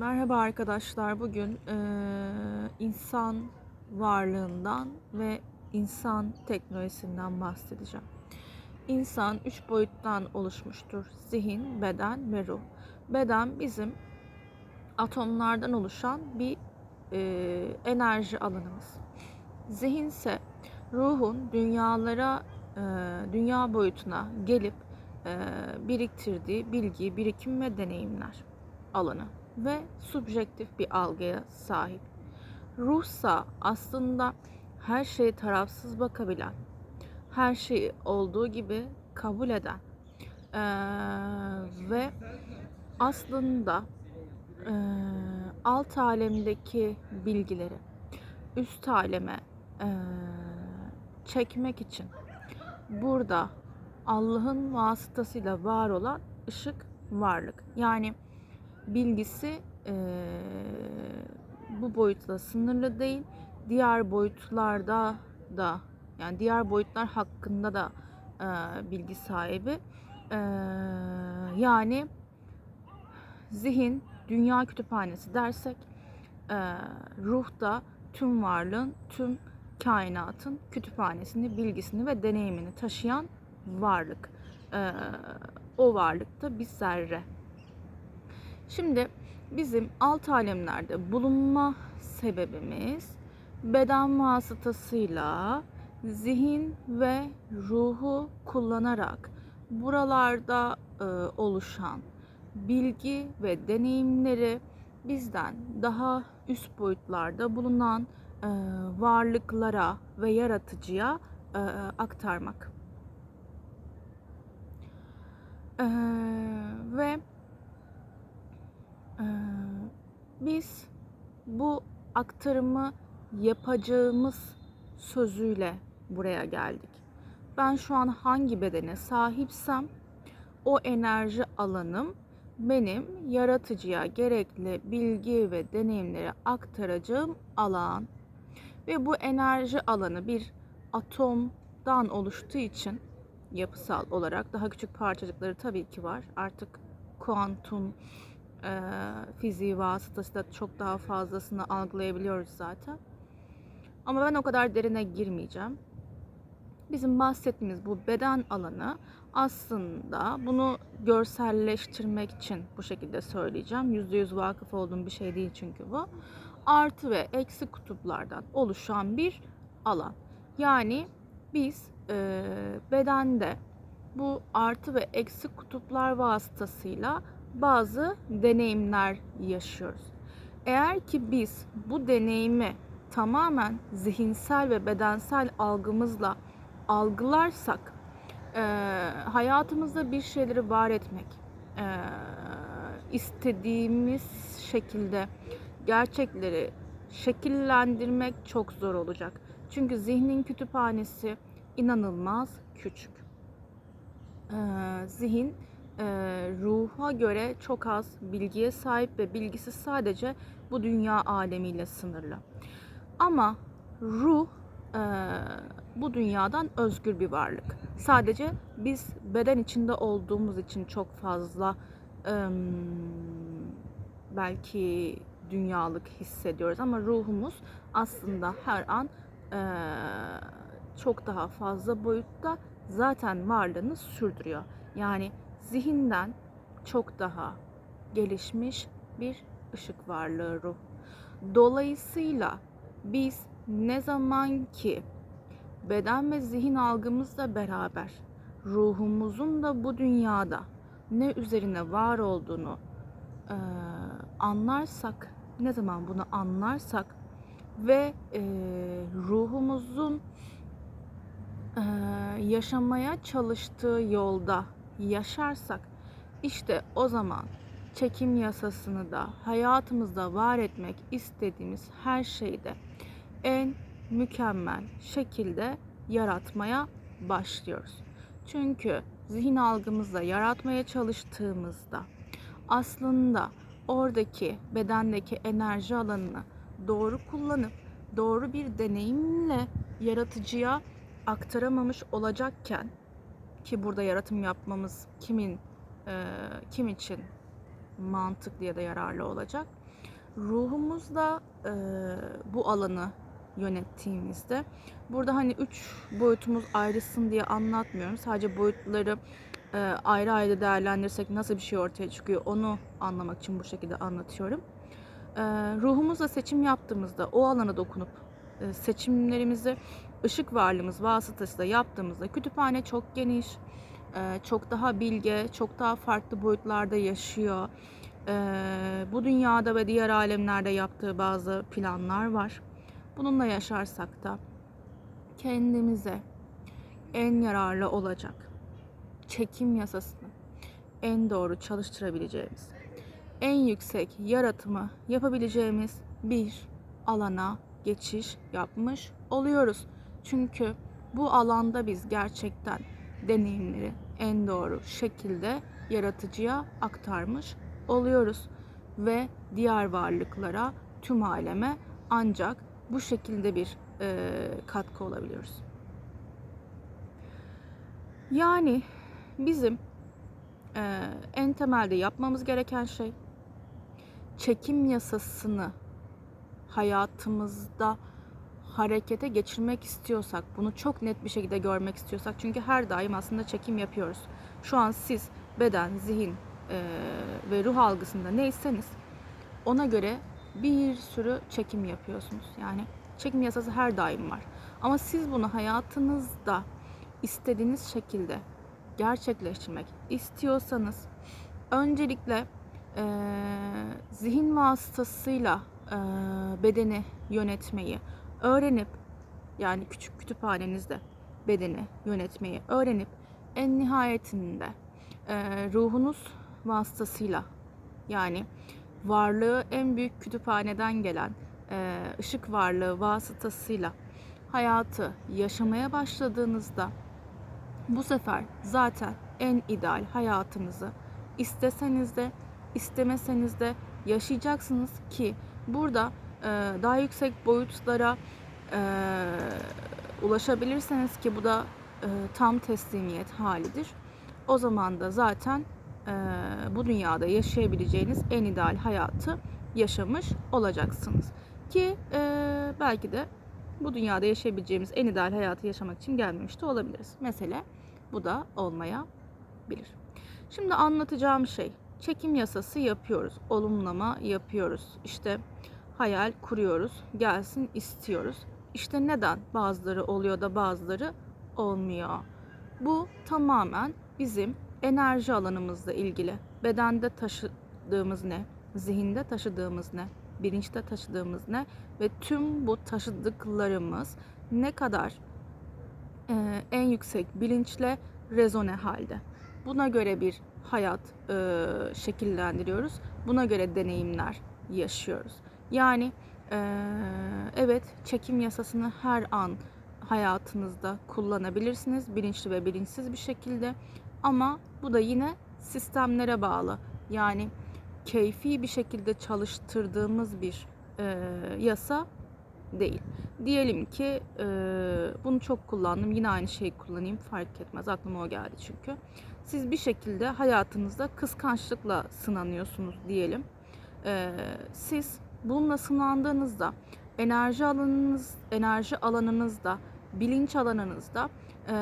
Merhaba arkadaşlar. Bugün eee, insan varlığından ve insan teknolojisinden bahsedeceğim. İnsan üç boyuttan oluşmuştur. Zihin, beden ve ruh. Beden bizim atomlardan oluşan bir eee, enerji alanımız. Zihin ise ruhun dünyalara, eee, dünya boyutuna gelip eee, biriktirdiği bilgi, birikim ve deneyimler alanı ve subjektif bir algıya sahip. Ruhsa aslında her şeye tarafsız bakabilen, her şeyi olduğu gibi kabul eden eee, ve aslında eee, alt alemdeki bilgileri üst aleme eee, çekmek için burada Allah'ın vasıtasıyla var olan ışık varlık. Yani bilgisi eee, bu boyutla sınırlı değil. Diğer boyutlarda da yani diğer boyutlar hakkında da eee, bilgi sahibi. Eee, yani zihin dünya kütüphanesi dersek eee ruh da tüm varlığın, tüm kainatın kütüphanesini, bilgisini ve deneyimini taşıyan varlık. Eee, o varlık da bir zerre. Şimdi bizim alt alemlerde bulunma sebebimiz beden vasıtasıyla zihin ve ruhu kullanarak buralarda e, oluşan bilgi ve deneyimleri bizden daha üst boyutlarda bulunan e, varlıklara ve yaratıcıya e, aktarmak. E, ve ee, biz bu aktarımı yapacağımız sözüyle buraya geldik. Ben şu an hangi bedene sahipsem o enerji alanım benim yaratıcıya gerekli bilgi ve deneyimleri aktaracağım alan. Ve bu enerji alanı bir atomdan oluştuğu için yapısal olarak daha küçük parçacıkları tabii ki var. Artık kuantum e, fiziği vasıtasıyla çok daha fazlasını algılayabiliyoruz zaten. Ama ben o kadar derine girmeyeceğim. Bizim bahsettiğimiz bu beden alanı aslında bunu görselleştirmek için bu şekilde söyleyeceğim. %100 vakıf olduğum bir şey değil çünkü bu. Artı ve eksi kutuplardan oluşan bir alan. Yani biz e, bedende bu artı ve eksi kutuplar vasıtasıyla bazı deneyimler yaşıyoruz. Eğer ki biz bu deneyimi tamamen zihinsel ve bedensel algımızla algılarsak e, hayatımızda bir şeyleri var etmek, e, istediğimiz şekilde gerçekleri şekillendirmek çok zor olacak. Çünkü zihnin kütüphanesi inanılmaz küçük. E, zihin e, ruha göre çok az bilgiye sahip ve bilgisi sadece bu dünya alemiyle sınırlı. Ama ruh e, bu dünyadan özgür bir varlık. Sadece biz beden içinde olduğumuz için çok fazla e, belki dünyalık hissediyoruz ama ruhumuz aslında her an e, çok daha fazla boyutta zaten varlığını sürdürüyor. Yani zihinden çok daha gelişmiş bir ışık varlığı ruh. Dolayısıyla biz ne zaman ki beden ve zihin algımızla beraber ruhumuzun da bu dünyada ne üzerine var olduğunu e, anlarsak, ne zaman bunu anlarsak ve e, ruhumuzun e, yaşamaya çalıştığı yolda yaşarsak işte o zaman çekim yasasını da hayatımızda var etmek istediğimiz her şeyde en mükemmel şekilde yaratmaya başlıyoruz. Çünkü zihin algımızla yaratmaya çalıştığımızda aslında oradaki bedendeki enerji alanını doğru kullanıp doğru bir deneyimle yaratıcıya aktaramamış olacakken ki burada yaratım yapmamız kimin e, kim için mantıklı ya da yararlı olacak. ruhumuzla e, bu alanı yönettiğimizde burada hani üç boyutumuz ayrısın diye anlatmıyorum. Sadece boyutları e, ayrı ayrı değerlendirsek nasıl bir şey ortaya çıkıyor onu anlamak için bu şekilde anlatıyorum. E, ruhumuzla seçim yaptığımızda o alana dokunup e, seçimlerimizi ışık varlığımız vasıtasıyla yaptığımızda kütüphane çok geniş, e, çok daha bilge, çok daha farklı boyutlarda yaşıyor. E, bu dünyada ve diğer alemlerde yaptığı bazı planlar var. Bununla yaşarsak da kendimize en yararlı olacak çekim yasasını en doğru çalıştırabileceğimiz, en yüksek yaratımı yapabileceğimiz bir alana geçiş yapmış oluyoruz. Çünkü bu alanda biz gerçekten deneyimleri en doğru şekilde yaratıcıya aktarmış oluyoruz ve diğer varlıklara, tüm aleme ancak bu şekilde bir e, katkı olabiliyoruz. Yani bizim e, en temelde yapmamız gereken şey çekim yasasını hayatımızda harekete geçirmek istiyorsak, bunu çok net bir şekilde görmek istiyorsak çünkü her daim aslında çekim yapıyoruz. Şu an siz beden, zihin e, ve ruh algısında neyseniz ona göre bir sürü çekim yapıyorsunuz. Yani çekim yasası her daim var. Ama siz bunu hayatınızda istediğiniz şekilde gerçekleştirmek istiyorsanız öncelikle e, zihin vasıtasıyla e, bedeni yönetmeyi öğrenip yani küçük kütüphanenizde bedeni yönetmeyi öğrenip en nihayetinde e, ruhunuz vasıtasıyla yani varlığı en büyük kütüphaneden gelen e, ışık varlığı vasıtasıyla hayatı yaşamaya başladığınızda bu sefer zaten en ideal hayatınızı isteseniz de istemeseniz de yaşayacaksınız ki burada daha yüksek boyutlara e, ulaşabilirseniz ki bu da e, tam teslimiyet halidir. O zaman da zaten e, bu dünyada yaşayabileceğiniz en ideal hayatı yaşamış olacaksınız. Ki belki de bu dünyada yaşayabileceğimiz en ideal hayatı yaşamak için gelmemiş de olabiliriz. Mesele bu da olmayabilir. Şimdi anlatacağım şey çekim yasası yapıyoruz. Olumlama yapıyoruz. İşte hayal kuruyoruz. Gelsin istiyoruz. İşte neden bazıları oluyor da bazıları olmuyor. Bu tamamen bizim enerji alanımızla ilgili. Bedende taşıdığımız ne? Zihinde taşıdığımız ne? Bilinçte taşıdığımız ne? Ve tüm bu taşıdıklarımız ne kadar e, en yüksek bilinçle rezone halde. Buna göre bir hayat e, şekillendiriyoruz. Buna göre deneyimler yaşıyoruz. Yani e, evet çekim yasasını her an hayatınızda kullanabilirsiniz bilinçli ve bilinçsiz bir şekilde ama bu da yine sistemlere bağlı. Yani keyfi bir şekilde çalıştırdığımız bir e, yasa değil. Diyelim ki e, bunu çok kullandım. Yine aynı şeyi kullanayım fark etmez. Aklıma o geldi çünkü. Siz bir şekilde hayatınızda kıskançlıkla sınanıyorsunuz diyelim. E, siz bununla sınandığınızda enerji alanınız, enerji alanınızda, bilinç alanınızda e,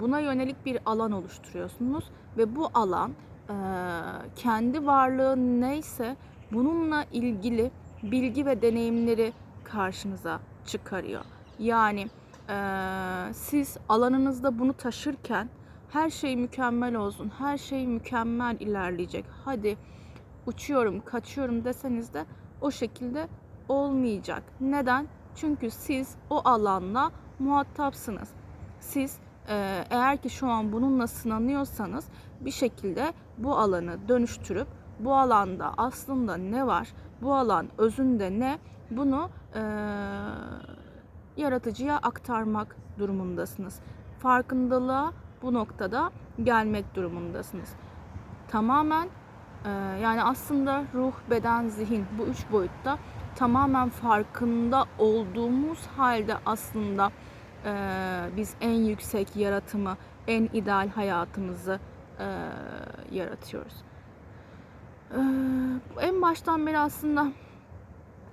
buna yönelik bir alan oluşturuyorsunuz ve bu alan e, kendi varlığı neyse bununla ilgili bilgi ve deneyimleri karşınıza çıkarıyor. Yani e, siz alanınızda bunu taşırken her şey mükemmel olsun, her şey mükemmel ilerleyecek. Hadi uçuyorum, kaçıyorum deseniz de o şekilde olmayacak. Neden? Çünkü siz o alanla muhatapsınız. Siz e, eğer ki şu an bununla sınanıyorsanız bir şekilde bu alanı dönüştürüp bu alanda aslında ne var, bu alan özünde ne bunu e, yaratıcıya aktarmak durumundasınız. Farkındalığa bu noktada gelmek durumundasınız. Tamamen yani aslında ruh, beden, zihin bu üç boyutta tamamen farkında olduğumuz halde aslında e, biz en yüksek yaratımı, en ideal hayatımızı e, yaratıyoruz. E, en baştan beri aslında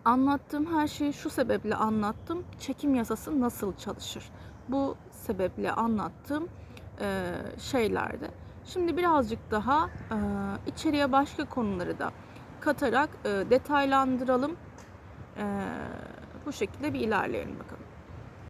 Anlattığım her şeyi şu sebeple anlattım. Çekim yasası nasıl çalışır? Bu sebeple anlattığım e, şeylerde. Şimdi birazcık daha e, içeriye başka konuları da katarak e, detaylandıralım. E, bu şekilde bir ilerleyelim bakalım.